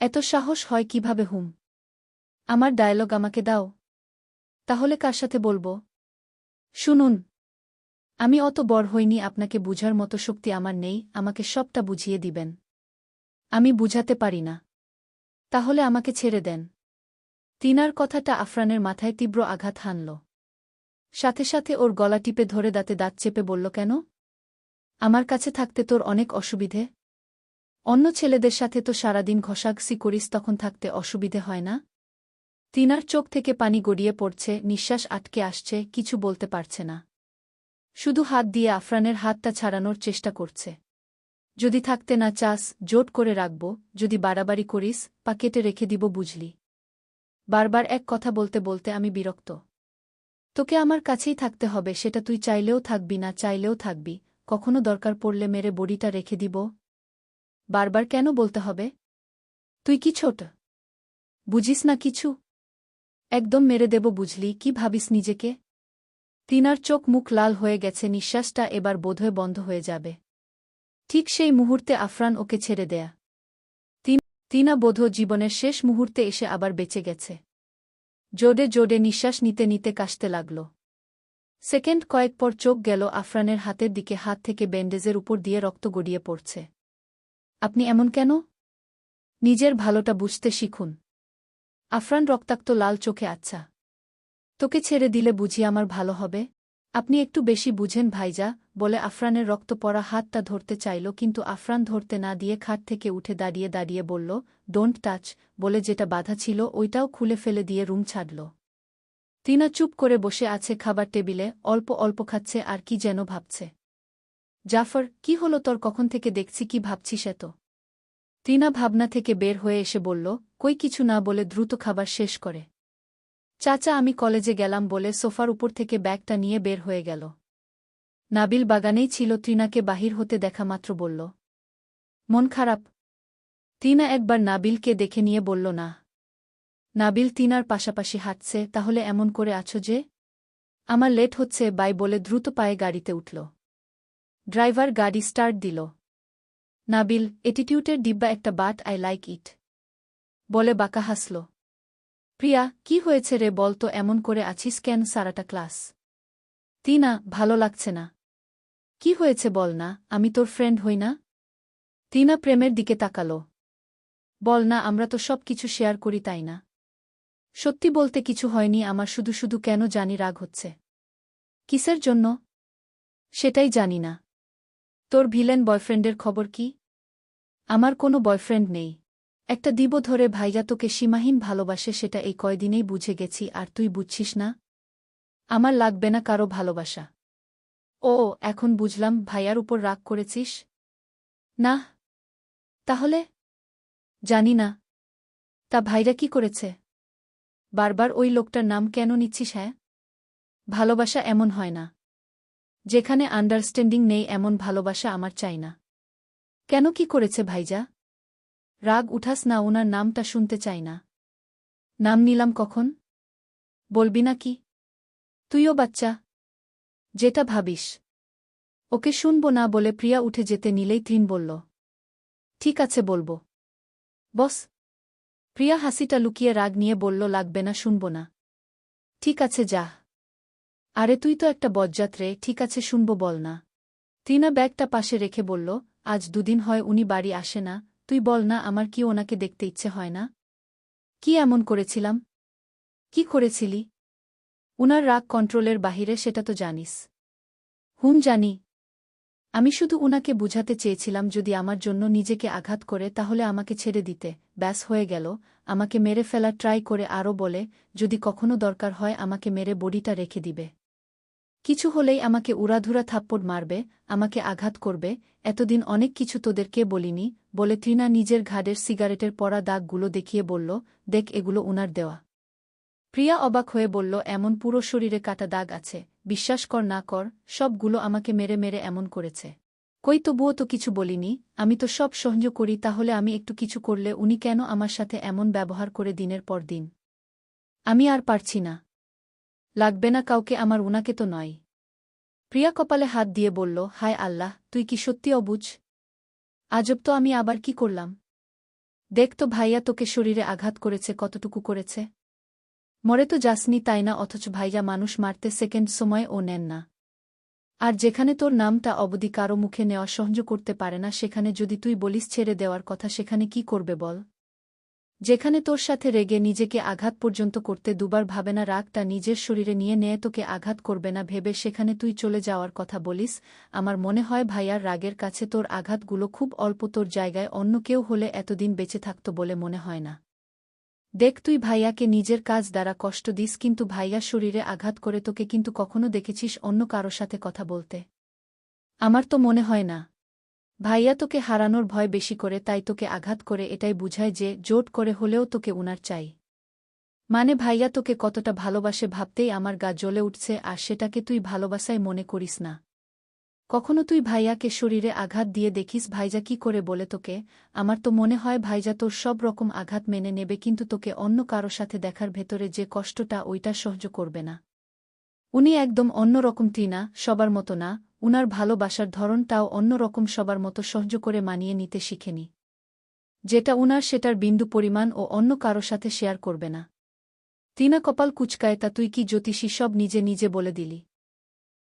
এত সাহস হয় কীভাবে হুম? আমার ডায়লগ আমাকে দাও। তাহলে কার সাথে বলব? শুনুন। আমি অত বড় হইনি, আপনাকে বুঝার মতো শক্তি আমার নেই, আমাকে সবটা বুঝিয়ে দিবেন। আমি বুঝাতে পারি না। তাহলে আমাকে ছেড়ে দেন। তিনার কথাটা আফরানের মাথায় তীব্র আঘাত হানল। সাথে সাথে ওর গলা টিপে ধরে দাঁতে দাঁত চেপে বলল, কেন? আমার কাছে থাকতে তোর অনেক অসুবিধে। অন্য ছেলেদের সাথে তো সারাদিন ঘষাঘষি করিস, তখন থাকতে অসুবিধে হয় না? তিনার চোখ থেকে পানি গড়িয়ে পড়ছে, নিঃশ্বাস আটকে আসছে, কিছু বলতে পারছে না। শুধু হাত দিয়ে আফরানের হাতটা ছাড়ানোর চেষ্টা করছে। যদি থাকতে না চাস, জোট করে রাখব, যদি বাড়াবাড়ি করিস, পা কেটে রেখে দিব, বুঝলি। বারবার এক কথা বলতে বলতে আমি বিরক্ত। তোকে আমার কাছেই থাকতে হবে, সেটা তুই চাইলেও থাকবি না, চাইলেও থাকবি। কখনো দরকার পড়লে মেরে বড়িটা রেখে দিব বারবার কেন বলতে হবে? তুই কি ছোট? বুঝিস না কিছু? একদম মেরে দেব বুঝলি, কি ভাবিস নিজেকে? তিনার চোখ মুখ লাল হয়ে গেছে, নিঃশ্বাসটা এবার বোধহয় বন্ধ হয়ে যাবে। ঠিক সেই মুহূর্তে আফরান ওকে ছেড়ে দেয়া। তিনা বোধ জীবনের শেষ মুহূর্তে এসে আবার বেঁচে গেছে। জোডে জোডে নিঃশ্বাস নিতে নিতে কাশতে লাগল। সেকেন্ড কয়েক পর চোখ গেল আফরানের হাতের দিকে, হাত থেকে ব্যান্ডেজের উপর দিয়ে রক্ত গড়িয়ে পড়ছে। আপনি এমন কেন? নিজের ভালোটা বুঝতে শিখুন। আফরান রক্তাক্ত লাল চোখে আচ্ছা। তোকে ছেড়ে দিলে বুঝি আমার ভালো হবে? আপনি একটু বেশি বুঝেন ভাইজা, বলে আফরানের রক্ত পড়া হাতটা ধরতে চাইল, কিন্তু আফরান ধরতে না দিয়ে খাট থেকে উঠে দাঁড়িয়ে দাঁড়িয়ে বলল ডোন্ট টাচ বলে যেটা বাধা ছিল, ওইটাও খুলে ফেলে দিয়ে রুম ছাড়ল। তিনা চুপ করে বসে আছে খাবার টেবিলে, অল্প অল্প খাচ্ছে, আর কি যেন ভাবছে। জাফর, কি হলো তোর? কখন থেকে দেখছি, কি ভাবছিস এত? তিনা ভাবনা থেকে বের হয়ে এসে বলল, কই কিছু না বলে দ্রুত খাবার শেষ করে। চাচা, আমি কলেজে গেলাম বলে সোফার উপর থেকে ব্যাগটা নিয়ে বের হয়ে গেল। নাবিল বাগানেই ছিল, ত্রিনাকে বাহির হতে দেখা মাত্র বলল, মন খারাপ? তিনা একবার নাবিলকে দেখে নিয়ে বলল, না। নাবিল তিনার পাশাপাশি হাঁটছে, তাহলে এমন করে আছো যে, আমার লেট হচ্ছে, বাই বলে দ্রুত পায়ে গাড়িতে উঠল। ড্রাইভার গাড়ি স্টার্ট দিল। নাবিল এটিটিউটের ডিব্বা একটা বাট, আই লাইক ইট। বলে বাঁকা হাসল। প্রিয়া, কি হয়েছে রে বল তো, এমন করে আছিস কেন সারাটা ক্লাস? তিনা, ভালো লাগছে না। কি হয়েছে বল না, আমি তোর ফ্রেন্ড হই না? তিনা প্রেমের দিকে তাকালো। বল না, আমরা তো সব কিছু শেয়ার করি তাই না? সত্যি বলতে কিছু হয়নি, আমার শুধু শুধু কেন জানি রাগ হচ্ছে? কিসের জন্য? সেটাই জানি না। তোর ভিলেন বয়ফ্রেন্ডের খবর কি? আমার কোনো বয়ফ্রেন্ড নেই। একটা দিব ধরে ভাইয়া তোকে সীমাহীন ভালোবাসে, সেটা এই কয়দিনেই বুঝে গেছি, আর তুই বুঝছিস না? আমার লাগবে না কারও ভালোবাসা। ও, এখন বুঝলাম, ভাইয়ার উপর রাগ করেছিস? না। তাহলে? জানি না। তা ভাইরা কি করেছে? বারবার ওই লোকটার নাম কেন নিচ্ছিস হ্যাঁ? ভালোবাসা এমন হয় না। যেখানে আন্ডারস্ট্যান্ডিং নেই, এমন ভালোবাসা আমার চাই না। কেন কি করেছে ভাইজা? রাগ উঠাস না, ওনার নামটা শুনতে চাই না। নাম নিলাম কখন? বলবি না কি? তুইও বাচ্চা। যেটা ভাবিস। ওকে শুনব না বলে প্রিয়া উঠে যেতে নিলেই তৃণ বলল, ঠিক আছে, বলব। বস। প্রিয়া হাসিটা লুকিয়ে রাগ নিয়ে বলল, লাগবে না, শুনব না। ঠিক আছে, যা। আরে তুই তো একটা বজ্জাত্রে ঠিক আছে শুনব বল না। তিনা ব্যাগটা পাশে রেখে বলল, আজ দুদিন হয় উনি বাড়ি আসে না, তুই বল না আমার কি ওনাকে দেখতে ইচ্ছে হয় না? কি এমন করেছিলাম? কি করেছিলি? উনার রাগ কন্ট্রোলের বাহিরে সেটা তো জানিস। হুম, জানি। আমি শুধু উনাকে বুঝাতে চেয়েছিলাম যদি আমার জন্য নিজেকে আঘাত করে তাহলে আমাকে ছেড়ে দিতে। ব্যাস, হয়ে গেল। আমাকে মেরে ফেলা ট্রাই করে আরও বলে, যদি কখনো দরকার হয় আমাকে মেরে বডিটা রেখে দিবে। কিছু হলেই আমাকে উড়াধুরা থাপ্পড় মারবে, আমাকে আঘাত করবে, এতদিন অনেক কিছু তোদেরকে বলিনি, বলে তৃণা নিজের ঘাড়ের সিগারেটের পরা দাগগুলো দেখিয়ে বলল, দেখ এগুলো উনার দেওয়া। প্রিয়া অবাক হয়ে বলল, এমন পুরো শরীরে কাটা দাগ আছে, বিশ্বাস কর না কর, সবগুলো আমাকে মেরে মেরে এমন করেছে। কই তবুও তো কিছু বলিনি, আমি তো সব সহ্য করি, তাহলে আমি একটু কিছু করলে উনি কেন আমার সাথে এমন ব্যবহার করে দিনের পর দিন? আমি আর পারছি না। লাগবে না কাউকে আমার উনাকে তো নয়। প্রিয়া কপালে হাত দিয়ে বলল, হায় আল্লাহ, তুই কি সত্যি অবুঝ? আজব তো আমি আবার কি করলাম? দেখ তো ভাইয়া তোকে শরীরে আঘাত করেছে, কতটুকু করেছে। মরে তো যাসনি তাই না, অথচ ভাইয়া মানুষ মারতে সেকেন্ড সময় ও নেন না। আর যেখানে তোর নামটা অবধি কারও মুখে নেওয়া সহ্য করতে পারে না, সেখানে যদি তুই বলিস ছেড়ে দেওয়ার কথা, সেখানে কি করবে বল? যেখানে তোর সাথে রেগে নিজেকে আঘাত পর্যন্ত করতে দুবার ভাবে না রাগটা নিজের শরীরে নিয়ে নেয় তোকে আঘাত করবে না, ভেবে সেখানে তুই চলে যাওয়ার কথা বলিস। আমার মনে হয় ভাইয়ার রাগের কাছে তোর আঘাতগুলো খুব অল্প, তোর জায়গায় অন্য কেউ হলে এতদিন বেঁচে থাকত বলে মনে হয় না। দেখ তুই ভাইয়াকে নিজের কাজ দ্বারা কষ্ট দিস, কিন্তু ভাইয়া শরীরে আঘাত করে তোকে কিন্তু কখনো দেখেছিস অন্য কারও সাথে কথা বলতে। আমার তো মনে হয় না। ভাইয়া তোকে হারানোর ভয় বেশি করে, তাই তোকে আঘাত করে, এটাই বুঝায় যে, জোট করে হলেও তোকে উনার চাই। মানে ভাইয়া তোকে কতটা ভালোবাসে ভাবতেই আমার গা জ্বলে উঠছে, আর সেটাকে তুই ভালোবাসায় মনে করিস না। কখনো তুই ভাইয়াকে শরীরে আঘাত দিয়ে দেখিস, ভাইজা কি করে বলে তোকে? আমার তো মনে হয় ভাইজা তোর সব রকম আঘাত মেনে নেবে, কিন্তু তোকে অন্য কারও সাথে দেখার ভেতরে যে কষ্টটা, ওইটা সহ্য করবে না। উনি একদম অন্য রকম টিনা, সবার মতো না উনার ভালোবাসার ধরনটাও অন্যরকম সবার মতো সহ্য করে মানিয়ে নিতে শিখেনি। যেটা উনার সেটার বিন্দু পরিমাণ ও অন্য কারও সাথে শেয়ার করবে না। তিনা কপাল কুচকায় তা তুই কি জ্যোতিষী সব নিজে নিজে বলে দিলি।